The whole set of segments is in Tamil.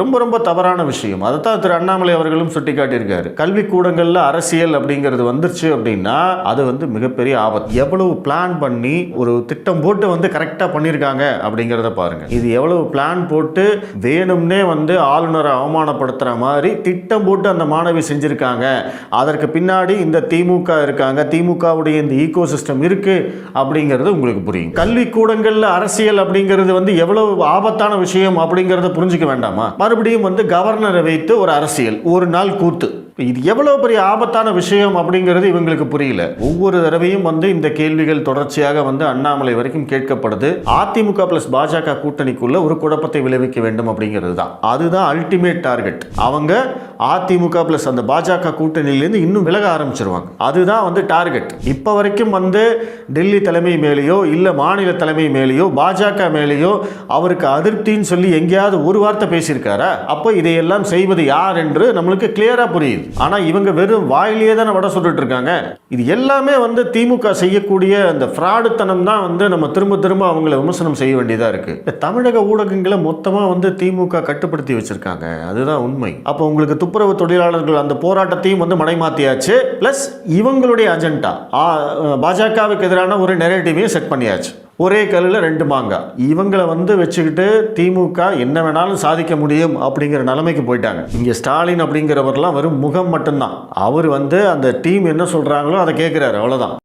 ரொம்ப ரொம்ப தவறான விஷயம். அதை தான் திரு அண்ணாமலை அவர்களும் சுட்டி காட்டியிருக்காரு கல்வி கூடங்களில் அரசியல் அப்படிங்கிறது வந்துருச்சு அப்படின்னா அது வந்து மிகப்பெரிய ஆபத்து. எவ்வளவு பிளான் பண்ணி ஒரு திட்டம் போட்டு வந்து கரெக்டாக பண்ணியிருக்காங்க அப்படிங்கிறத பாருங்க. இது எவ்வளவு பிளான் போட்டு வேணும்னே வந்து ஆளுநரை அவமானப்படுத்துகிற மாதிரி திட்டம் போட்டு அந்த மாணவி செஞ்சுருக்காங்க. அதற்கு பின்னாடி இந்த திமுக இருக்காங்க. திமுகவுடைய இந்த ஈகோ சிஸ்டம் இருக்கு அப்படிங்கிறது உங்களுக்கு புரியும். கல்வி கூடங்களில் அரசியல் அப்படிங்கிறது வந்து எவ்வளவு ஆபத்தான விஷயம் அப்படிங்கிறத புரிஞ்சுக்க வேண்டாமா? மறுபடியும் வந்து கவர்னரை வைத்து ஒரு அரசியல் ஒரு நாள் கூத்து. இது எவ்வளோ பெரிய ஆபத்தான விஷயம் அப்படிங்கிறது இவங்களுக்கு புரியல. ஒவ்வொரு தடவையும் வந்து இந்த கேள்விகள் தொடர்ச்சியாக வந்து அண்ணாமலை வரைக்கும் கேட்கப்படுது. அதிமுக பிளஸ் பாஜக கூட்டணிக்குள்ள ஒரு குழப்பத்தை விளைவிக்க வேண்டும் அப்படிங்கிறது தான். அதுதான் அல்டிமேட் டார்கெட் அவங்க அதிமுக பிளஸ் அந்த பாஜக கூட்டணியிலேருந்து இன்னும் விலக ஆரம்பிச்சிருவாங்க. அதுதான் வந்து டார்கெட் இப்போ வரைக்கும் வந்து டெல்லி தலைமை மேலேயோ இல்லை மாநில தலைமை மேலேயோ பாஜக மேலேயோ அவருக்கு அதிருப்தின்னு சொல்லி எங்கேயாவது ஒரு வார்த்தை பேசியிருக்காரா? அப்போ இதையெல்லாம் செய்வது யார் என்று நம்மளுக்கு கிளியராக புரியுது. ஆனால் இவங்க வெறும் வாயிலேயே தானே வட சொல்லிட்டு இருக்காங்க இது எல்லாமே வந்து திமுக செய்யக்கூடிய அந்த ஃப்ராடுத்தனம் தான் வந்து நம்ம திரும்ப திரும்ப அவங்கள விமர்சனம் செய்ய வேண்டியதாக இருக்குது தமிழக ஊடகங்களை மொத்தமாக வந்து திமுக கட்டுப்படுத்தி வச்சிருக்காங்க. அதுதான் உண்மை. அப்போ உங்களுக்கு துப்புரவு தொழிலாளர்கள் அந்த போராட்டத்தையும் வந்து மனைமாத்தியாச்சு ப்ளஸ் இவங்களுடைய அஜெண்டா பாஜகவுக்கு எதிரான ஒரு நெரேட்டிவையும் செட் பண்ணியாச்சு. ஒரே கல்லில் ரெண்டு மாங்காய் இவங்களை வந்து வச்சுக்கிட்டு திமுக என்ன வேணாலும் சாதிக்க முடியும் அப்படிங்கிற நிலைமைக்கு போயிட்டாங்க. இங்கே ஸ்டாலின் அப்படிங்கிறவர்லாம் வெறும் முகம் மட்டும்தான். அவர் வந்து அந்த டீம் என்ன சொல்கிறாங்களோ அதை கேட்குறாரு அவ்வளோதான்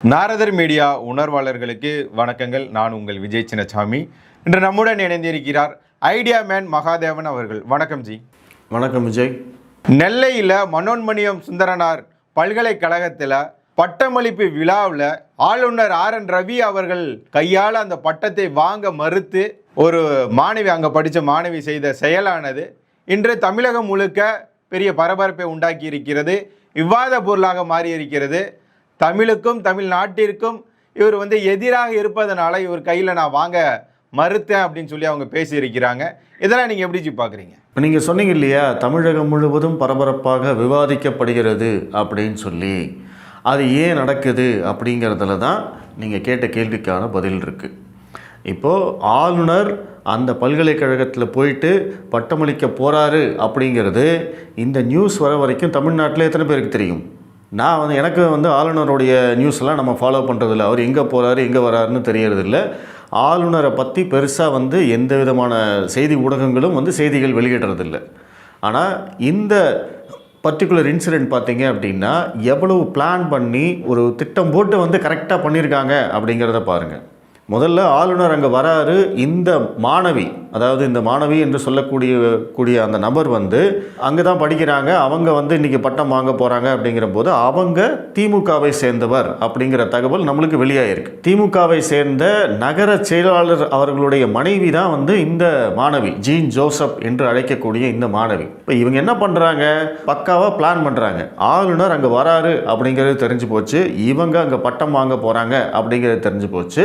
நாரதர் மீடியா உணர்வாளர்களுக்கு வணக்கங்கள். நான் உங்கள் விஜய் சின்னசாமி. இன்று நம்முடன் இணைந்திருக்கிறார் ஐடியா மேன் மகாதேவன் அவர்கள். வணக்கம் ஜி. வணக்கம் விஜய். நெல்லையில் மனோன்மணியம் சுந்தரனார் பல்கலைக்கழகத்தில் பட்டமளிப்பு விழாவில் ஆளுநர் ஆர் என் ரவி அவர்கள் கையால் அந்த பட்டத்தை வாங்க மறுத்து ஒரு மாணவி அங்கே படித்த மாணவி செய்த செயலானது இன்று தமிழகம் முழுக்க பெரிய பரபரப்பை உண்டாக்கி இருக்கிறது. விவாத பொருளாக மாறி இருக்கிறது. தமிழுக்கும் தமிழ்நாட்டிற்கும் இவர் வந்து எதிராக இருப்பதனால இவர் கையில் நான் வாங்க மறுத்தேன் அப்படின்னு சொல்லி அவங்க பேசியிருக்கிறாங்க. இதெல்லாம் நீங்கள் எப்படி பார்க்குறீங்க இப்போ நீங்கள் சொன்னீங்க இல்லையா தமிழகம் முழுவதும் பரபரப்பாக விவாதிக்கப்படுகிறது அப்படின்னு சொல்லி. அது ஏன் நடக்குது அப்படிங்கிறதுல தான் நீங்கள் கேட்ட கேள்விக்கான பதில் இருக்குது இப்போது ஆளுநர் அந்த பல்கலைக்கழகத்தில் போயிட்டு பட்டமளிக்க போகிறாரு அப்படிங்கிறது இந்த நியூஸ் வர வரைக்கும் தமிழ்நாட்டில் எத்தனை பேருக்கு தெரியும்? நான் வந்து எனக்கு வந்து ஆளுநருடைய நியூஸ்லாம் நம்ம ஃபாலோ பண்ணுறதில்ல அவர் எங்கே போகிறாரு எங்கே வராருன்னு தெரியறதில்ல. ஆளுநரை பற்றி பெருசாக வந்து எந்த விதமான செய்தி ஊடகங்களும் வந்து செய்திகள் வெளியிடுறதில்ல. ஆனால் இந்த பர்டிகுலர் இன்சிடெண்ட் பார்த்தீங்க அப்படின்னா எவ்வளவு பிளான் பண்ணி ஒரு திட்டம் போட்டு வந்து கரெக்டாக பண்ணியிருக்காங்க அப்படிங்கிறத பாருங்கள் முதல்ல ஆளுநர் அங்கே வராரு. இந்த மாணவி அதாவது இந்த மாணவி என்று சொல்லக்கூடிய கூடிய அந்த நபர் வந்து அங்கே தான் படிக்கிறாங்க. அவங்க வந்து இன்றைக்கி பட்டம் வாங்க போகிறாங்க அப்படிங்கிற போது அவங்க திமுகவை சேர்ந்தவர் அப்படிங்கிற தகவல் நம்மளுக்கு வெளியாகிருக்கு திமுகவை சேர்ந்த நகர செயலாளர் அவர்களுடைய மனைவி தான் வந்து இந்த மாணவி ஜீன் ஜோசப் என்று அழைக்கக்கூடிய இந்த மாணவி. இப்போ இவங்க என்ன பண்ணுறாங்க பக்காவாக பிளான் பண்ணுறாங்க ஆளுநர் அங்கே வராரு அப்படிங்கிறது தெரிஞ்சு போச்சு. இவங்க அங்கே பட்டம் வாங்க போகிறாங்க அப்படிங்கிறது தெரிஞ்சு போச்சு.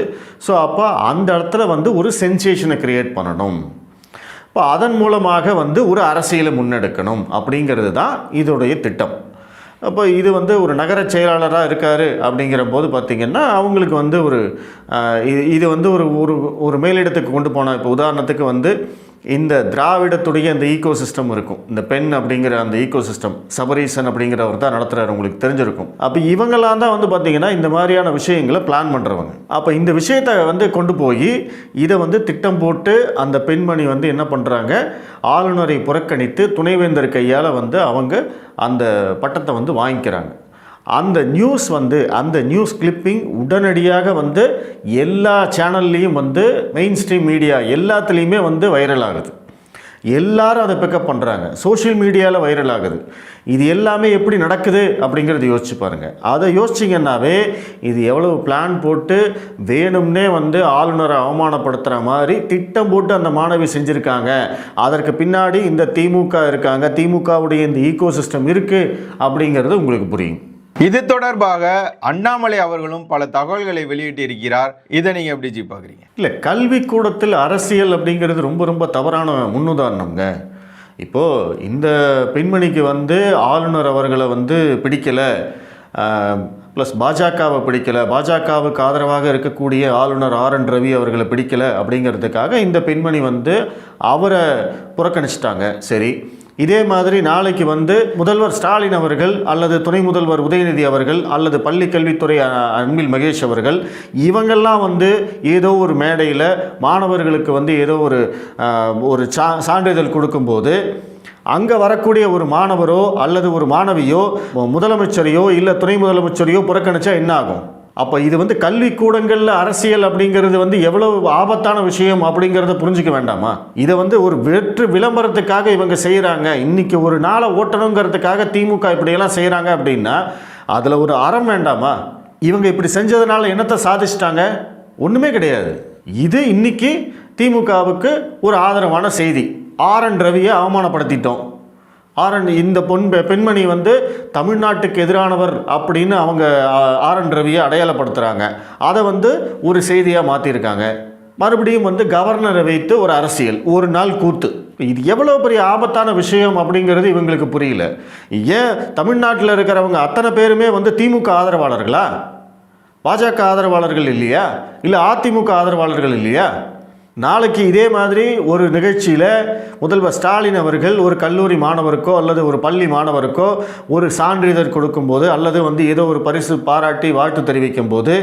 ஸோ அப்போ அந்த இடத்துல வந்து ஒரு சென்சேஷனை க்ரியேட் பண்ணணும். இப்போ அதன் மூலமாக வந்து ஒரு அரசியலை முன்னெடுக்கணும் அப்படிங்கிறது தான் இதோடைய திட்டம். அப்போ இது வந்து ஒரு நகர செயலாளராக இருக்கார் அப்படிங்கிற போது பார்த்திங்கன்னா அவங்களுக்கு வந்து ஒரு இது இது வந்து ஒரு ஒரு ஒரு மேலிடத்துக்கு கொண்டு போன இப்போ உதாரணத்துக்கு வந்து இந்த திராவிடத்துடைய இந்த ஈகோ சிஸ்டம் இருக்கும். இந்த பெண் அப்படிங்கிற அந்த ஈகோ சிஸ்டம் சபரீசன் அப்படிங்கிறவர் தான் நடத்துகிறார் உங்களுக்கு தெரிஞ்சிருக்கும். அப்போ இவங்கெல்லாம் தான் வந்து பார்த்திங்கன்னா இந்த மாதிரியான விஷயங்களை பிளான் பண்ணுறவங்க அப்போ இந்த விஷயத்தை வந்து கொண்டு போய் இதை வந்து திட்டம் போட்டு அந்த பெண்மணி வந்து என்ன பண்ணுறாங்க ஆளுநரை புறக்கணித்து துணைவேந்தர் கையால் வந்து அவங்க அந்த பட்டத்தை வந்து வாங்கிக்கிறாங்க. அந்த நியூஸ் வந்து அந்த நியூஸ் கிளிப்பிங் உடனடியாக வந்து எல்லா சேனல்லையும் வந்து மெயின் ஸ்ட்ரீம் மீடியா எல்லாத்துலேயுமே வந்து வைரல் ஆகுது. எல்லாரும் அதை பிக்கப் பண்ணுறாங்க சோஷியல் மீடியாவில் வைரல் ஆகுது. இது எல்லாமே எப்படி நடக்குது அப்படிங்கிறத யோசிச்சு பாருங்கள் அதை யோசிச்சிங்கன்னாவே இது எவ்வளவு பிளான் போட்டு வேணும்னே வந்து ஆளுநரை அவமானப்படுத்துகிற மாதிரி திட்டம் போட்டு அந்த மாணவி செஞ்சுருக்காங்க. அதற்கு பின்னாடி இந்த திமுக இருக்காங்க. திமுகவுடைய இந்த ஈகோ சிஸ்டம் இருக்குது அப்படிங்கிறது உங்களுக்கு புரியும். இது தொடர்பாக அண்ணாமலை அவர்களும் பல தகவல்களை வெளியிட்டு இருக்கிறார் இதை நீங்கள் எப்படி ஜி பார்க்குறீங்க? இல்லை கல்விக்கூடத்தில் அரசியல் அப்படிங்கிறது ரொம்ப ரொம்ப தவறான முன்னுதாரணங்க. இப்போது இந்த பெண்மணிக்கு வந்து ஆளுநர் அவர்களை வந்து பிடிக்கலை. ப்ளஸ் பாஜகவை பிடிக்கல. பாஜகவுக்கு ஆதரவாக இருக்கக்கூடிய ஆளுநர் ஆர் என் ரவி அவர்களை பிடிக்கல அப்படிங்கிறதுக்காக இந்த பெண்மணி வந்து அவரை புறக்கணிச்சிட்டாங்க. சரி இதே மாதிரி நாளைக்கு வந்து முதல்வர் ஸ்டாலின் அவர்கள் அல்லது துணை முதல்வர் உதயநிதி அவர்கள் அல்லது பள்ளி கல்வித்துறை அன்பில் மகேஷ் அவர்கள் இவங்கெல்லாம் வந்து ஏதோ ஒரு மேடையில் மாணவர்களுக்கு வந்து ஏதோ ஒரு ஒரு சா சான்றிதழ் கொடுக்கும்போது அங்கே வரக்கூடிய ஒரு மாணவரோ அல்லது ஒரு மாணவியோ முதலமைச்சரையோ இல்லை துணை முதலமைச்சரையோ புறக்கணிச்சா என்ன ஆகும்? அப்போ இது வந்து கல்விக்கூடங்களில் அரசியல் அப்படிங்கிறது வந்து எவ்வளவு ஆபத்தான விஷயம் அப்படிங்கிறத புரிஞ்சுக்க வேண்டாமா? இதை வந்து ஒரு வெற்று விளம்பரத்துக்காக இவங்க செய்கிறாங்க இன்னைக்கு ஒரு நாளை ஓட்டணுங்கிறதுக்காக திமுக இப்படியெல்லாம் செய்கிறாங்க அப்படின்னா அதில் ஒரு அறம் வேண்டாமா? இவங்க இப்படி செஞ்சதுனால என்னத்தை சாதிச்சிட்டாங்க? ஒன்றுமே கிடையாது. இது இன்றைக்கி திமுகவுக்கு ஒரு ஆதரவான செய்தி. ஆர் என் ரவியை அவமானப்படுத்திட்டோம். ஆர்என் இந்த பொன் பெண்மணி வந்து தமிழ்நாட்டுக்கு எதிரானவர் அப்படின்னு அவங்க ஆர் என் ரவியை அடையாளப்படுத்துகிறாங்க அதை வந்து ஒரு செய்தியாக மாற்றிருக்காங்க மறுபடியும் வந்து கவர்னரை வைத்து ஒரு அரசியல் ஒரு நாள் கூத்து. இது எவ்வளோ பெரிய ஆபத்தான விஷயம் அப்படிங்கிறது இவங்களுக்கு புரியல. ஏன் தமிழ்நாட்டில் இருக்கிறவங்க அத்தனை பேருமே வந்து திமுக ஆதரவாளர்களா? பாஜக ஆதரவாளர்கள் இல்லையா? இல்லை அதிமுக ஆதரவாளர்கள் இல்லையா? நாளைக்கு இதே மாதிரி ஒரு நிகழ்ச்சியில் முதல்வர் ஸ்டாலின் அவர்கள் ஒரு கல்லூரி மாணவருக்கோ அல்லது ஒரு பள்ளி மாணவருக்கோ ஒரு சான்றிதழ் கொடுக்கும்போது அல்லது வந்து ஏதோ ஒரு பரிசு பாராட்டி வாழ்த்து தெரிவிக்கும் போது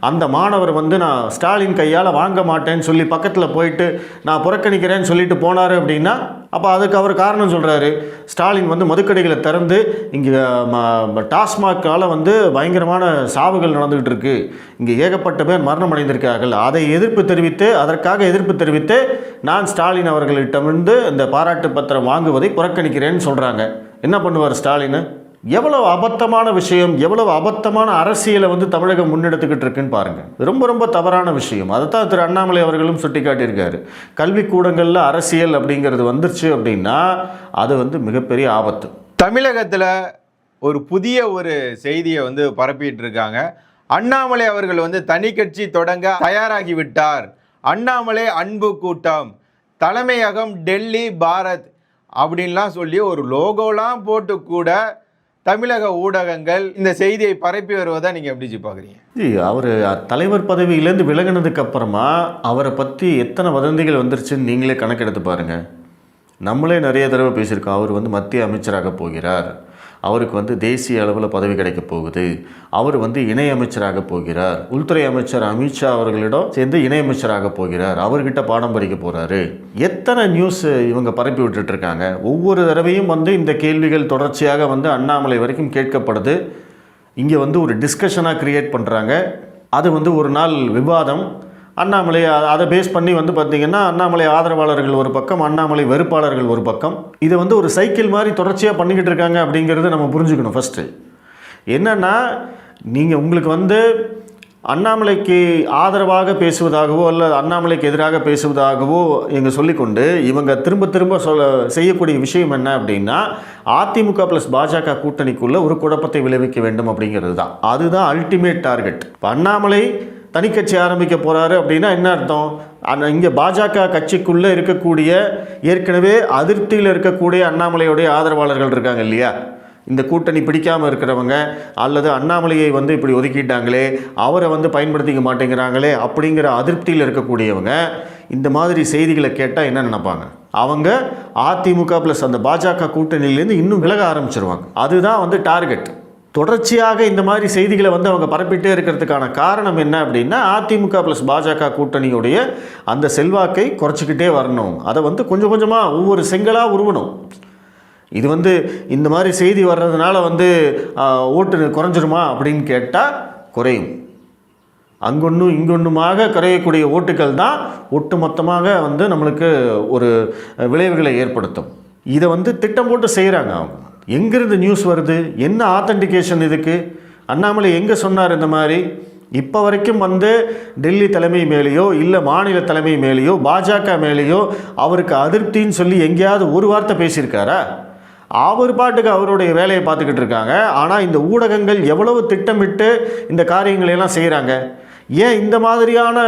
அந்த மாணவர் வந்து நான் ஸ்டாலின் கையால் வாங்க மாட்டேன்னு சொல்லி பக்கத்தில் போயிட்டு நான் புறக்கணிக்கிறேன்னு சொல்லிட்டு போனார் அப்படின்னா அப்போ அதுக்கு அவர் காரணம் சொல்கிறாரு ஸ்டாலின் வந்து மதுக்கடைகளை திறந்து இங்கே டாஸ்மாக்கால் வந்து பயங்கரமான சாவுகள் நடந்துகிட்டு இருக்கு. இங்கே ஏகப்பட்ட பேர் மரணம் அடைந்திருக்கார்கள் அதை எதிர்ப்பு தெரிவித்து அதற்காக எதிர்ப்பு தெரிவித்து நான் ஸ்டாலின் அவர்களிடமிருந்து இந்த பாராட்டு பத்திரம் வாங்குவதை புறக்கணிக்கிறேன்னு சொல்கிறாங்க என்ன பண்ணுவார் ஸ்டாலின்? எவ்வளவு அபத்தமான விஷயம் எவ்வளவு அபத்தமான அரசியலை வந்து தமிழகம் முன்னெடுத்துக்கிட்டு இருக்குன்னு பாருங்கள் ரொம்ப ரொம்ப தவறான விஷயம். அதை தான் திரு அண்ணாமலை அவர்களும் சுட்டி காட்டியிருக்காரு கல்விக்கூடங்களில் அரசியல் அப்படிங்கிறது வந்துருச்சு அப்படின்னா அது வந்து மிகப்பெரிய ஆபத்து. தமிழகத்தில் ஒரு புதிய ஒரு செய்தியை வந்து பரப்பிட்டு இருக்காங்க அண்ணாமலை அவர்கள் வந்து தனி கட்சி தொடங்க தயாராகி விட்டார் அண்ணாமலை அன்பு கூட்டம் தலைமையகம் டெல்லி பாரத் அப்படின்லாம் சொல்லி ஒரு லோகோலாம் போட்டு கூட தமிழக ஊடகங்கள் இந்த செய்தியை பரப்பி வருவதை நீங்கள் எப்படி ஜி பார்க்குறீங்க அவர் தலைவர் பதவியிலேருந்து விலகினதுக்கு அப்புறமா அவரை பற்றி எத்தனை வதந்திகள் வந்துருச்சுன்னு நீங்களே கணக்கெடுத்து பாருங்கள் நம்மளே நிறைய தடவை பேசியிருக்கோம். அவர் வந்து மத்திய அமைச்சராக போகிறார். அவருக்கு வந்து தேசிய அளவில் பதவி கிடைக்க போகுது. அவர் வந்து இணையமைச்சராக போகிறார். உள்துறை அமைச்சர் அமித்ஷா அவர்களிடம் சேர்ந்து இணையமைச்சராக போகிறார். அவர்கிட்ட பாடம் படிக்க போகிறாரு எத்தனை நியூஸ் இவங்க பரப்பி விட்டுட்டு இருக்காங்க? ஒவ்வொரு தடவையும் வந்து இந்த கேள்விகள் தொடர்ச்சியாக வந்து அண்ணாமலை வரைக்கும் கேட்கப்படுது. இங்கே வந்து ஒரு டிஸ்கஷனாக கிரியேட் பண்ணுறாங்க அது வந்து ஒரு நாள் விவாதம். அண்ணாமலை அதை பேஸ் பண்ணி வந்து பார்த்திங்கன்னா அண்ணாமலை ஆதரவாளர்கள் ஒரு பக்கம் அண்ணாமலை வெறுப்பாளர்கள் ஒரு பக்கம். இதை வந்து ஒரு சைக்கிள் மாதிரி தொடர்ச்சியாக பண்ணிக்கிட்டு இருக்காங்க அப்படிங்கிறத நம்ம புரிஞ்சுக்கணும் ஃபஸ்ட்டு என்னென்னா நீங்கள் உங்களுக்கு வந்து அண்ணாமலைக்கு ஆதரவாக பேசுவதாகவோ அல்லது அண்ணாமலைக்கு எதிராக பேசுவதாகவோ இங்கே சொல்லிக்கொண்டு இவங்க திரும்ப திரும்ப சொல்ல செய்யக்கூடிய விஷயம் என்ன அப்படின்னா அதிமுக ப்ளஸ் பாஜக கூட்டணிக்குள்ளே ஒரு குழப்பத்தை விளைவிக்க வேண்டும் அப்படிங்கிறது தான். அதுதான் அல்டிமேட் டார்கெட் இப்போ அண்ணாமலை தனிக்கட்சி ஆரம்பிக்க போகிறாரு அப்படின்னா என்ன அர்த்தம்? அந்த இங்கே பாஜக கட்சிக்குள்ளே இருக்கக்கூடிய ஏற்கனவே அதிருப்தியில் இருக்கக்கூடிய அண்ணாமலையுடைய ஆதரவாளர்கள் இருக்காங்க இல்லையா? இந்த கூட்டணி பிடிக்காமல் இருக்கிறவங்க அல்லது அண்ணாமலையை வந்து இப்படி ஒதுக்கிட்டாங்களே அவரை வந்து பயன்படுத்திக்க மாட்டேங்கிறாங்களே அப்படிங்கிற அதிருப்தியில் இருக்கக்கூடியவங்க இந்த மாதிரி செய்திகளை கேட்டால் என்ன நினைப்பாங்க? அவங்க அதிமுக ப்ளஸ் அந்த பாஜக கூட்டணியிலேருந்து இன்னும் விலக ஆரம்பிச்சிருவாங்க. அதுதான் வந்து டார்கெட். தொடர்ச்சியாக இந்த மாதிரி செய்திகளை வந்து அவங்க பரப்பிட்டே இருக்கிறதுக்கான காரணம் என்ன அப்படின்னா அதிமுக ப்ளஸ் பாஜக கூட்டணியுடைய அந்த செல்வாக்கை குறைச்சிக்கிட்டே வரணும். அதை வந்து கொஞ்சம் கொஞ்சமாக ஒவ்வொரு செங்கலாக உருவணும். இது வந்து இந்த மாதிரி செய்தி வர்றதுனால வந்து ஓட்டு குறைஞ்சிருமா அப்படின்னு கேட்டால் குறையும். அங்கொன்றும் இங்கொன்றுமாக குறையக்கூடிய ஓட்டுகள் தான் ஒட்டுமொத்தமாக வந்து நம்மளுக்கு ஒரு விளைவுகளை ஏற்படுத்தும். இதை வந்து திட்டம் போட்டு செய்கிறாங்க அவங்க. எங்கேருந்து நியூஸ் வருது? என்ன ஆத்தன்டிகேஷன் இதுக்கு? அண்ணாமலை எங்கே சொன்னார் இந்த மாதிரி? இப்போ வரைக்கும் வந்து டெல்லி தலைமை மேலேயோ இல்லை மாநில தலைமை மேலேயோ பாஜக மேலேயோ அவருக்கு அதிருப்தின்னு சொல்லி எங்கேயாவது ஒரு வார்த்தை பேசியிருக்காரா? அவர் பாட்டுக்கு அவருடைய வேலையை பார்த்துக்கிட்டு இருக்காங்க. ஆனால் இந்த ஊடகங்கள் எவ்வளவு திட்டமிட்டு இந்த காரியங்களை எல்லாம் செய்கிறாங்க ஏன் இந்த மாதிரியான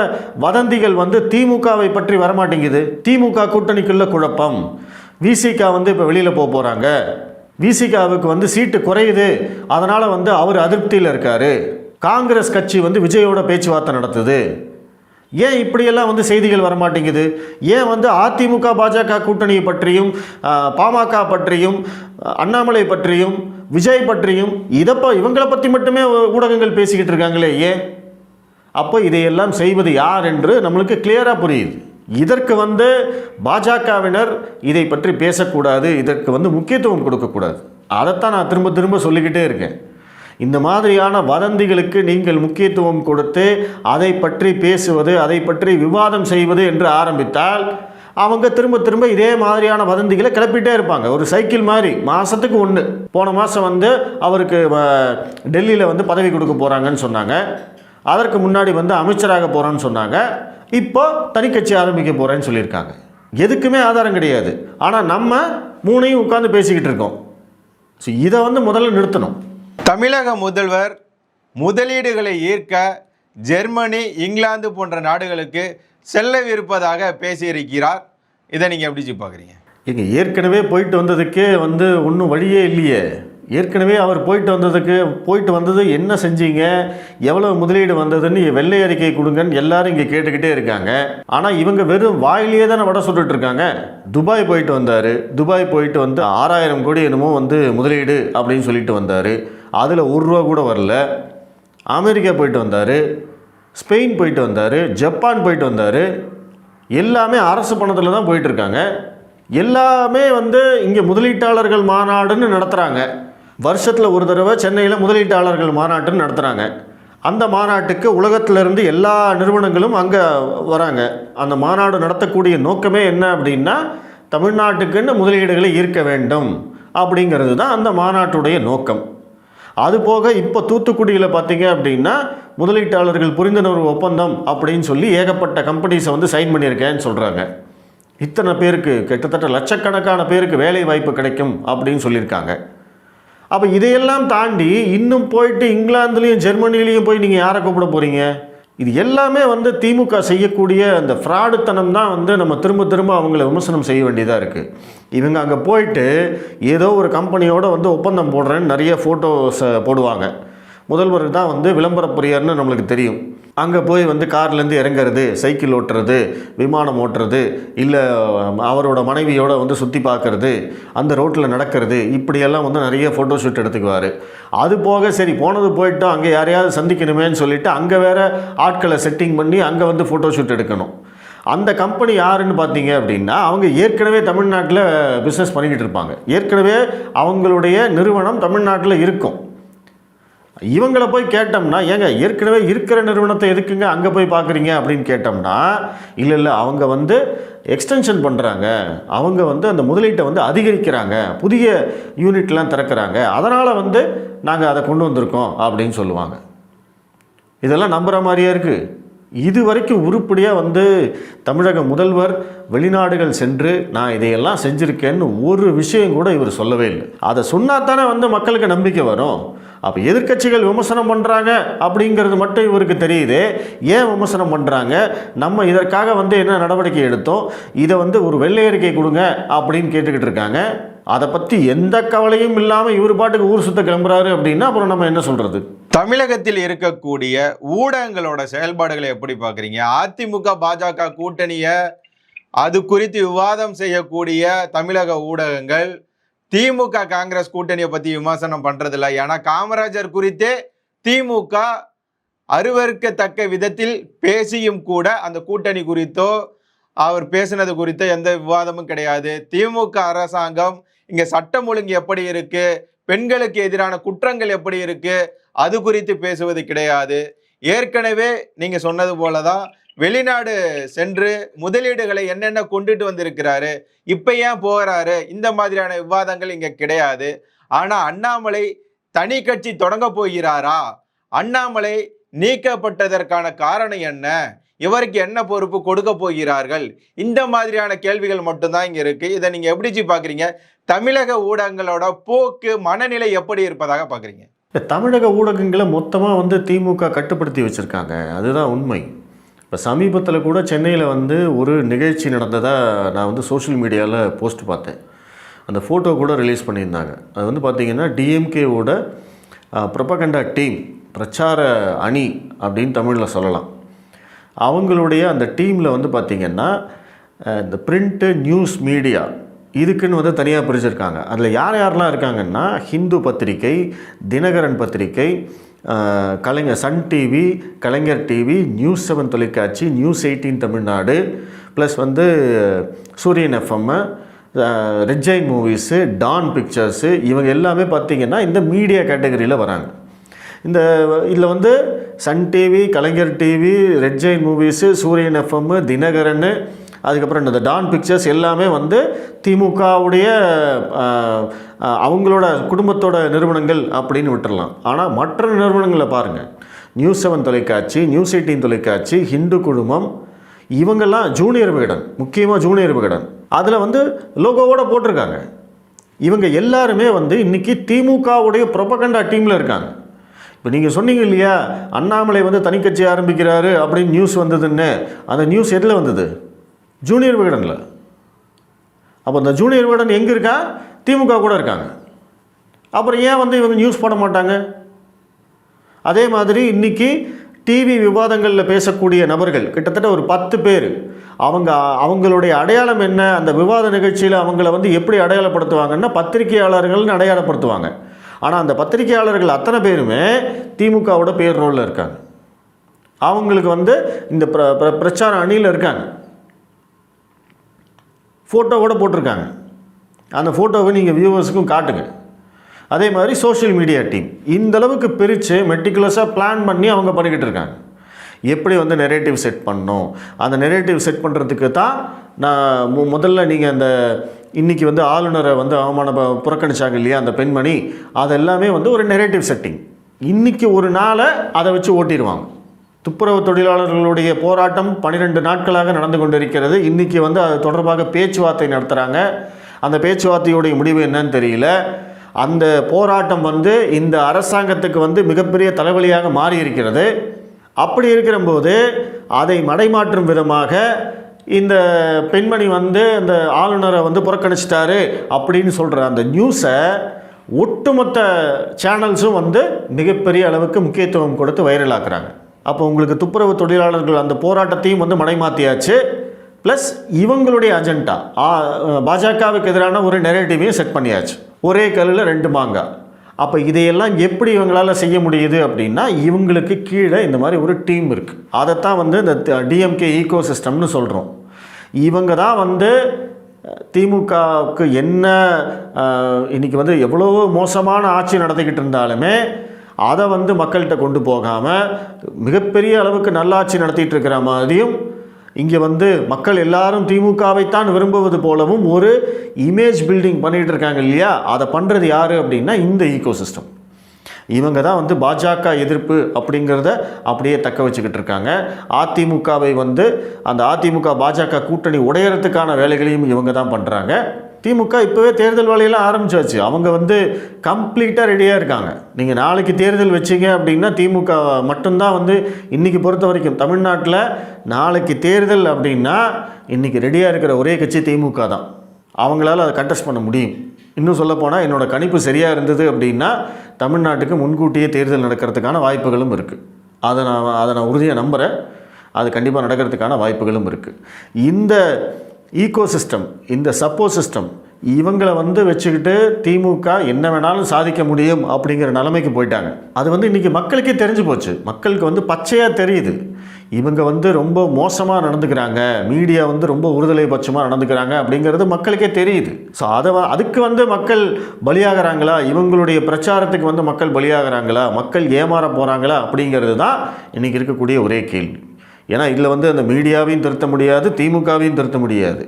வதந்திகள் வந்து திமுகவை பற்றி வரமாட்டேங்குது? திமுக கூட்டணிக்குள்ள குழப்பம். விசிகா வந்து இப்போ வெளியில் போக போகிறாங்க விசிகாவுக்கு வந்து சீட்டு குறையுது. அதனால் வந்து அவர் அதிருப்தியில் இருக்கார். காங்கிரஸ் கட்சி வந்து விஜயோட பேச்சுவார்த்தை நடத்துது. ஏன் இப்படியெல்லாம் வந்து செய்திகள் வரமாட்டேங்குது? ஏன் வந்து அதிமுக பாஜக கூட்டணியை பற்றியும் பாமக பற்றியும் அண்ணாமலை பற்றியும் விஜய் பற்றியும் இதப்போ இவங்களை பற்றி மட்டுமே ஊடகங்கள் பேசிக்கிட்டு இருக்காங்களே ஏன்? அப்போ இதையெல்லாம் செய்வது யார் என்று நம்மளுக்கு கிளியராக புரியுது. இதற்கு வந்து பாஜகவினர் இதை பற்றி பேசக்கூடாது இதற்கு வந்து முக்கியத்துவம் கொடுக்கக்கூடாது. அதைத்தான் நான் திரும்ப திரும்ப சொல்லிக்கிட்டே இருக்கேன். இந்த மாதிரியான வதந்திகளுக்கு நீங்கள் முக்கியத்துவம் கொடுத்து அதை பற்றி பேசுவது அதை பற்றி விவாதம் செய்வது என்று ஆரம்பித்தால் அவங்க திரும்ப திரும்ப இதே மாதிரியான வதந்திகளை கிளப்பிட்டே இருப்பாங்க. ஒரு சைக்கிள் மாதிரி மாதத்துக்கு ஒன்று போன மாதம் வந்து அவருக்கு டெல்லியில் வந்து பதவி கொடுக்க போகிறாங்கன்னு சொன்னாங்க. அதற்கு முன்னாடி வந்து அமைச்சராக போகிறோன்னு சொன்னாங்க. இப்போ தனி கட்சி ஆரம்பிக்க போகிறேன்னு சொல்லியிருக்காங்க. எதுக்குமே ஆதாரம் கிடையாது. ஆனால் நம்ம மூணையும் உட்காந்து பேசிக்கிட்டு இருக்கோம். ஸோ இதை வந்து முதல்ல நிறுத்தணும். தமிழக முதல்வர் முதலீடுகளை ஈர்க்க ஜெர்மனி இங்கிலாந்து போன்ற நாடுகளுக்கு செல்லவிருப்பதாக பேசியிருக்கிறார். இதை நீங்கள் எப்படி பார்க்குறீங்க? இங்கே ஏற்கனவே போயிட்டு வந்ததுக்கே வந்து ஒன்றும் வழியே இல்லையே. ஏற்கனவே அவர் போயிட்டு வந்ததுக்கு போயிட்டு வந்தது என்ன செஞ்சீங்க? எவ்வளோ முதலீடு வந்ததுன்னு வெள்ளை அறிக்கை கொடுங்கன்னு எல்லாரும் இங்கே கேட்டுக்கிட்டே இருக்காங்க. ஆனால் இவங்க வெறும் வாயிலேயே தானே வட சுட்டுட்டு இருக்காங்க. துபாய் போயிட்டு வந்தார். துபாய் போயிட்டு வந்து ஆறாயிரம் கோடி என்னமோ வந்து முதலீடு அப்படின்னு சொல்லிட்டு வந்தார். அதில் ஒரு ரூபா கூட வரல. அமெரிக்கா போயிட்டு வந்தார். ஸ்பெயின் போயிட்டு வந்தார். ஜப்பான் போயிட்டு வந்தார். எல்லாமே அரசு பணத்தில் தான் போயிட்டுருக்காங்க எல்லாமே வந்து இங்கே முதலீட்டாளர்கள் மாநாடுன்னு நடத்துகிறாங்க வருஷத்தில் ஒரு தடவை சென்னையில் முதலீட்டாளர்கள் மாநாட்டுன்னு நடத்துகிறாங்க அந்த மாநாட்டுக்கு உலகத்திலிருந்து எல்லா நிறுவனங்களும் அங்கே வராங்க. அந்த மாநாடு நடத்தக்கூடிய நோக்கமே என்ன அப்படின்னா தமிழ்நாட்டுக்குன்னு முதலீடுகளை ஈர்க்க வேண்டும் அப்படிங்கிறது தான் அந்த மாநாட்டுடைய நோக்கம். அதுபோக இப்போ தூத்துக்குடியில் பார்த்தீங்க அப்படின்னா முதலீட்டாளர்கள் புரிந்துணர்வு ஒப்பந்தம் அப்படின்னு சொல்லி ஏகப்பட்ட கம்பெனிஸை வந்து சைன் பண்ணியிருக்கேன்னு சொல்கிறாங்க இத்தனை பேருக்கு கிட்டத்தட்ட லட்சக்கணக்கான பேருக்கு வேலை வாய்ப்பு கிடைக்கும் அப்படின்னு சொல்லியிருக்காங்க. அப்போ இதையெல்லாம் தாண்டி இன்னும் போயிட்டு இங்கிலாந்துலேயும் ஜெர்மனிலேயும் போய் நீங்கள் யாரை கூப்பிட போகிறீங்க இது எல்லாமே வந்து திமுக செய்யக்கூடிய அந்த ஃப்ராடுத்தனம் தான் வந்து நம்ம திரும்ப திரும்ப அவங்கள விமர்சனம் செய்ய வேண்டியதாக இருக்குது இவங்க அங்கே போயிட்டு ஏதோ ஒரு கம்பெனியோட வந்து ஒப்பந்தம் போடுறேன்னு நிறைய ஃபோட்டோஸை போடுவாங்க. முதல்வர் தான் வந்து விளம்பர பிரியர்னு நம்மளுக்கு தெரியும். அங்கே போய் வந்து கார்லேருந்து இறங்குறது சைக்கிள் ஓட்டுறது விமானம் ஓட்டுறது இல்லை அவரோட மனைவியோட வந்து சுற்றி பார்க்குறது அந்த ரோட்டில் நடக்கிறது இப்படியெல்லாம் வந்து நிறைய ஃபோட்டோ ஷூட் எடுத்துக்குவார். அது போக சரி போனது போயிட்டோம் அங்கே யாரையாவது சந்திக்கணுமேன்னு சொல்லிவிட்டு அங்கே வேறு ஆட்களை செட்டிங் பண்ணி அங்கே வந்து ஃபோட்டோ ஷூட் எடுக்கணும். அந்த கம்பெனி யாருன்னு பார்த்தீங்க அப்படின்னா அவங்க ஏற்கனவே தமிழ்நாட்டில் பிஸ்னஸ் பண்ணிக்கிட்டு இருப்பாங்க. ஏற்கனவே அவங்களுடைய நிறுவனம் தமிழ்நாட்டில் இருக்கும். இவங்கள போய் கேட்டோம்னா ஏங்க ஏற்கனவே இருக்கிற நிறுவனத்தை எதுக்குங்க அங்கே போய் பார்க்குறீங்க அப்படின்னு கேட்டோம்னா இல்லை இல்லை அவங்க வந்து எக்ஸ்டென்ஷன் பண்ணுறாங்க அவங்க வந்து அந்த முதலீட்டை வந்து அதிகரிக்கிறாங்க. புதிய யூனிட்லாம் திறக்கிறாங்க. அதனால் வந்து நாங்கள் அதை கொண்டு வந்திருக்கோம் அப்படின்னு சொல்லுவாங்க. இதெல்லாம் நம்புகிற மாதிரியே இருக்குது இது வரைக்கும் உருப்படியாக வந்து தமிழக முதல்வர் வெளிநாடுகள் சென்று நான் இதையெல்லாம் செஞ்சுருக்கேன்னு ஒரு விஷயம் கூட இவர் சொல்லவே இல்லை. அதை சொன்னா தானே வந்து மக்களுக்கு நம்பிக்கை வரும். அப்போ எதிர்க்கட்சிகள் விமர்சனம் பண்ணுறாங்க அப்படிங்கிறது மட்டும் இவருக்கு தெரியுது. ஏன் விமர்சனம் பண்ணுறாங்க நம்ம இதற்காக வந்து என்ன நடவடிக்கை எடுத்தோம்? இதை வந்து ஒரு வெள்ளை அறிக்கை கொடுங்க அப்படின்னு கேட்டுக்கிட்டு இருக்காங்க. அதை பற்றி எந்த கவலையும் இல்லாமல் இவர் பாட்டுக்கு ஊர் சுத்த கிளம்புறாரு அப்படின்னா அப்புறம் நம்ம என்ன சொல்கிறது தமிழகத்தில் இருக்கக்கூடிய ஊடகங்களோட செயல்பாடுகளை எப்படி பார்க்குறீங்க? அதிமுக பாஜக கூட்டணியை அது குறித்து விவாதம் செய்யக்கூடிய தமிழக ஊடகங்கள் திமுக காங்கிரஸ் கூட்டணியை பற்றி விமர்சனம் பண்ணுறதில்ல ஏன்னா காமராஜர் குறித்தே திமுக அருவறுக்கத்தக்க விதத்தில் பேசியும் கூட அந்த கூட்டணி குறித்தோ அவர் பேசினது குறித்தோ எந்த விவாதமும் கிடையாது. திமுக அரசாங்கம் இங்க சட்டம் ஒழுங்கு எப்படி இருக்கு? பெண்களுக்கு எதிரான குற்றங்கள் எப்படி இருக்கு? அது குறித்து பேசுவது கிடையாது. ஏற்கனவே நீங்க சொன்னது போலதான் வெளிநாடு சென்று முதலீடுகளை என்னென்ன கொண்டுட்டு வந்திருக்கிறாரு இப்ப ஏன் போகிறாரு இந்த மாதிரியான விவாதங்கள் இங்க கிடையாது. ஆனா அண்ணாமலை தனி கட்சி தொடங்க போகிறாரா? அண்ணாமலை நீக்கப்பட்டதற்கான காரணம் என்ன? இவருக்கு என்ன பொறுப்பு கொடுக்க போகிறார்கள்? இந்த மாதிரியான கேள்விகள் மட்டும்தான் இங்க இருக்கு. இதை நீங்க எப்படி பார்க்குறீங்க பாக்குறீங்க? தமிழக ஊடகங்களோட போக்கு மனநிலை எப்படி இருப்பதாக பாக்குறீங்க? தமிழக ஊடகங்களை மொத்தமாக வந்து திமுக கட்டுப்படுத்தி வச்சுருக்காங்க. அதுதான் உண்மை. இப்போ சமீபத்தில் கூட சென்னையில் வந்து ஒரு நிகழ்ச்சி நடந்ததாக நான் வந்து சோஷியல் மீடியாவில் போஸ்ட் பார்த்தேன். அந்த ஃபோட்டோ கூட ரிலீஸ் பண்ணியிருந்தாங்க. அது வந்து பார்த்திங்கன்னா டிஎம்கேவோட ப்ரொபகண்டா டீம் பிரச்சார அணி அப்படின்னு தமிழில் சொல்லலாம். அவங்களுடைய அந்த டீமில் வந்து பார்த்திங்கன்னா இந்த பிரிண்ட்டு நியூஸ் மீடியா இதுக்குன்னு வந்து தனியாக பிரிச்சிருக்காங்க. அதில் யார் யாரெலாம் இருக்காங்கன்னா ஹிந்து பத்திரிகை தினகரன் பத்திரிகை Kalaignar Sun TV Kalaignar TV news seven தொலைக்காட்சி நியூஸ் எயிட்டீன் தமிழ்நாடு ப்ளஸ் வந்து சூரியன் FM red movies Don pictures இவங்க எல்லாமே பார்த்திங்கன்னா இந்த மீடியா கேட்டகரியில் வராங்க. இந்த இதில் வந்து Sun TV Kalaignar TV red movies Suriyan FM Dinakaran அதுக்கப்புறம் இந்த டான் பிக்சர்ஸ் எல்லாமே வந்து திமுகவுடைய அவங்களோட குடும்பத்தோட நிறுவனங்கள் அப்படின்னு விட்டுடலாம் ஆனால் மற்ற நிறுவனங்களை பாருங்கள் நியூஸ் செவன் தொலைக்காட்சி நியூஸ் எயிட்டீன் தொலைக்காட்சி ஹிந்து குழுமம் இவங்கெல்லாம் ஜூனியர் விகடன் முக்கியமாக ஜூனியர் விகடன். அதில் வந்து லோகோவோட போட்டிருக்காங்க. இவங்க எல்லாருமே வந்து இன்றைக்கி திமுகவுடைய ப்ரொபகண்டா டீமில் இருக்காங்க. இப்போ நீங்கள் சொன்னீங்க இல்லையா அண்ணாமலை வந்து தனிக்கட்சி ஆரம்பிக்கிறாரு அப்படின்னு நியூஸ் வந்ததுன்னு. அந்த நியூஸ் எதில் வந்தது? ஜூனியர் விகடனில். அப்போ இந்த ஜூனியர் விகடன் எங்கே இருக்கா? திமுக கூட இருக்காங்க. அப்புறம் ஏன் வந்து இவங்க நியூஸ் போட மாட்டாங்க? அதே மாதிரி இன்றைக்கி டிவி விவாதங்களில் பேசக்கூடிய நபர்கள் கிட்டத்தட்ட ஒரு பத்து பேர் அவங்க அவங்களுடைய அடையாளம் என்ன? அந்த விவாத நிகழ்ச்சியில் அவங்கள வந்து எப்படி அடையாளப்படுத்துவாங்கன்னா பத்திரிகையாளர்கள்னு அடையாளப்படுத்துவாங்க. ஆனால் அந்த பத்திரிகையாளர்கள் அத்தனை பேருமே திமுகவோட பேர் ரோலில் இருக்காங்க. அவங்களுக்கு வந்து இந்த பிர- பிரச்சார அணியில் இருக்காங்க. ஃபோட்டோவோட போட்டிருக்காங்க. அந்த ஃபோட்டோவை நீங்கள் வியூவர்ஸுக்கும் காட்டுங்க. அதே மாதிரி சோஷியல் மீடியா டீம் இந்த அளவுக்கு பிரித்து மெட்டிகுலஸாக பிளான் பண்ணி அவங்க பண்ணிக்கிட்டு இருக்காங்க. எப்படி வந்து நெரேட்டிவ் செட் பண்ணணும்? அந்த நெரேட்டிவ் செட் பண்ணுறதுக்கு தான் நான் மு முதல்ல நீங்கள் அந்த இன்றைக்கி வந்து ஆளுநரை வந்து அவமான ப- புறக்கணிச்சாங்க இல்லையா அந்த பெண்மணி? அதெல்லாமே வந்து ஒரு நெரேட்டிவ் செட்டிங் இன்றைக்கி ஒரு நாளை அதை வச்சு ஓட்டிடுவாங்க. துப்புரவு தொழிலாளர்களுடைய போராட்டம் பன்னிரெண்டு நாட்களாக நடந்து கொண்டிருக்கிறது. இன்றைக்கி வந்து அது தொடர்பாக பேச்சுவார்த்தை நடத்துகிறாங்க அந்த பேச்சுவார்த்தையுடைய முடிவு என்னன்னு தெரியல. அந்த போராட்டம் வந்து இந்த அரசாங்கத்துக்கு வந்து மிகப்பெரிய தலைவலியாக மாறி இருக்கிறது அப்படி இருக்கிறபோது அதை மடைமாற்றும் விதமாக இந்த பெண்மணி வந்து அந்த ஆளுநரை வந்து புறக்கணிச்சிட்டாரு அப்படின்னு சொல்கிற அந்த நியூஸை ஒட்டுமொத்த சேனல்ஸும் வந்து மிகப்பெரிய அளவுக்கு முக்கியத்துவம் கொடுத்து வைரலாக்குறாங்க. அப்போ உங்களுக்கு துப்புரவு தொழிலாளர்கள் அந்த போராட்டத்தையும் வந்து மனைமாத்தியாச்சு ப்ளஸ் இவங்களுடைய அஜெண்டா பாஜகவுக்கு எதிரான ஒரு நெரேட்டிவையும் செட் பண்ணியாச்சு. ஒரே கல்லில் ரெண்டு மாங்காய் அப்போ இதையெல்லாம் எப்படி இவங்களால் செய்ய முடியுது அப்படின்னா இவங்களுக்கு கீழே இந்த மாதிரி ஒரு டீம் இருக்குது அதைத்தான் வந்து இந்த டிஎம்கே ஈகோ சிஸ்டம்னு சொல்கிறோம் இவங்க தான் வந்து திமுகவுக்கு என்ன இன்றைக்கி வந்து எவ்வளோ மோசமான ஆட்சி நடத்திக்கிட்டு இருந்தாலுமே அதை வந்து மக்கள்கிட்ட கொண்டு போகாமல் மிகப்பெரிய அளவுக்கு நல்லாட்சி நடத்திட்டு இருக்கிற மாதிரியும் இங்கே வந்து மக்கள் எல்லாரும் திமுகவைத்தான் விரும்புவது போலவும் ஒரு இமேஜ் பில்டிங் பண்ணிகிட்டு இருக்காங்க இல்லையா? அதை பண்ணுறது யார் அப்படின்னா இந்த ஈகோ சிஸ்டம் இவங்க தான் வந்து பாஜக எதிர்ப்பு அப்படிங்கிறத அப்படியே தக்க வச்சுக்கிட்டு இருக்காங்க. அதிமுகவை வந்து அந்த அதிமுக பாஜக கூட்டணி உடையறதுக்கான வேலைகளையும் இவங்க தான் பண்ணுறாங்க திமுக இப்போவே தேர்தல் வேலையெல்லாம் ஆரம்பிச்சாச்சு. அவங்க வந்து கம்ப்ளீட்டாக ரெடியாக இருக்காங்க. நீங்கள் நாளைக்கு தேர்தல் வச்சீங்க அப்படின்னா திமுக மட்டும்தான் வந்து இன்றைக்கி பொறுத்த வரைக்கும் தமிழ்நாட்டில் நாளைக்கு தேர்தல் அப்படின்னா இன்றைக்கி ரெடியாக இருக்கிற ஒரே கட்சி திமுக தான். அவங்களால அதை கண்டெஸ்ட் பண்ண முடியும். இன்னும் சொல்லப்போனால் என்னோட கணிப்பு சரியாக இருந்தது அப்படின்னா தமிழ்நாட்டுக்கு முன்கூட்டியே தேர்தல் நடக்கிறதுக்கான வாய்ப்புகளும் இருக்குது அதை நான் அதை நான் உறுதியாக நம்புகிறேன் அது கண்டிப்பாக நடக்கிறதுக்கான வாய்ப்புகளும் இருக்குது இந்த ஈகோ சிஸ்டம் இந்த சப்போ சிஸ்டம் இவங்களை வந்து வச்சுக்கிட்டு திமுக என்ன வேணாலும் சாதிக்க முடியும் அப்படிங்கிற நிலைமைக்கு போயிட்டாங்க. அது வந்து இன்றைக்கி மக்களுக்கே தெரிஞ்சு போச்சு. மக்களுக்கு வந்து பச்சையாக தெரியுது. இவங்க வந்து ரொம்ப மோசமாக நடந்துக்கிறாங்க. மீடியா வந்து ரொம்ப உறுதலை பட்சமாக நடந்துக்கிறாங்க அப்படிங்கிறது மக்களுக்கே தெரியுது. ஸோ அதை அதுக்கு வந்து மக்கள் பலியாகிறாங்களா? இவங்களுடைய பிரச்சாரத்துக்கு வந்து மக்கள் பலியாகிறாங்களா? மக்கள் ஏமாற போகிறாங்களா அப்படிங்கிறது தான் இன்றைக்கி இருக்கக்கூடிய ஒரே கேள்வி. ஏன்னா இதில் வந்து அந்த மீடியாவையும் திருத்த முடியாது திமுகவையும் திருத்த முடியாது.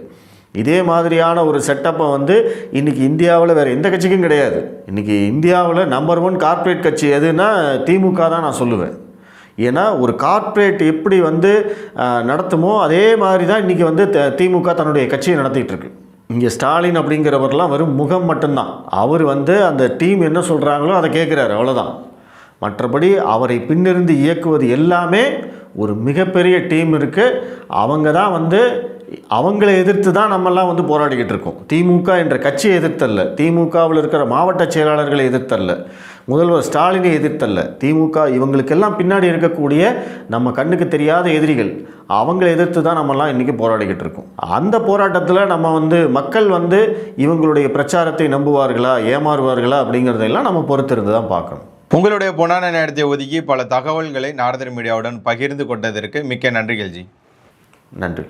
இதே மாதிரியான ஒரு செட்டப்பை வந்து இன்றைக்கி இந்தியாவில் வேறு எந்த கட்சிக்கும் கிடையாது. இன்றைக்கி இந்தியாவில் நம்பர் ஒன் கார்ப்பரேட் கட்சி எதுன்னா திமுக தான் நான் சொல்லுவேன். ஏன்னா ஒரு கார்ப்பரேட் எப்படி வந்து நடத்துமோ அதே மாதிரி தான் இன்றைக்கி வந்து த- திமுக தன்னுடைய கட்சியை நடத்திட்டு இருக்கு. இங்கே ஸ்டாலின் அப்படிங்கிறவர்லாம் வெறும் முகம் மட்டும்தான். அவர் வந்து அந்த டீம் என்ன சொல்கிறாங்களோ அதை கேட்குறாரு அவ்வளோதான் மற்றபடி அவரை பின்னிருந்து இயக்குவது எல்லாமே ஒரு மிகப்பெரிய டீம் இருக்குது அவங்க தான் வந்து அவங்கள எதிர்த்து தான் நம்மெல்லாம் வந்து போராடிக்கிட்டு இருக்கோம். திமுக என்ற கட்சியை எதிர்த்தல்ல. திமுகவில் இருக்கிற மாவட்ட செயலாளர்களை எதிர்த்தல்ல. முதல்வர் ஸ்டாலினை எதிர்த்தல்ல. திமுக இவங்களுக்கெல்லாம் பின்னாடி இருக்கக்கூடிய நம்ம கண்ணுக்கு தெரியாத எதிரிகள். அவங்களை எதிர்த்து தான் நம்மெல்லாம் இன்றைக்கி போராடிக்கிட்டு இருக்கோம். அந்த போராட்டத்தில் நம்ம வந்து மக்கள் வந்து இவங்களுடைய பிரச்சாரத்தை நம்புவார்களா ஏமாறுவார்களா அப்படிங்கிறதெல்லாம் நம்ம பொறுத்திருந்து தான் பார்க்கணும். உங்களுடைய பொன்னான நேரத்தை ஒதுக்கி பல தகவல்களை நாரதர் மீடியாவுடன் பகிர்ந்து கொண்டதற்கு மிக்க நன்றிகள் ஜி. நன்றி.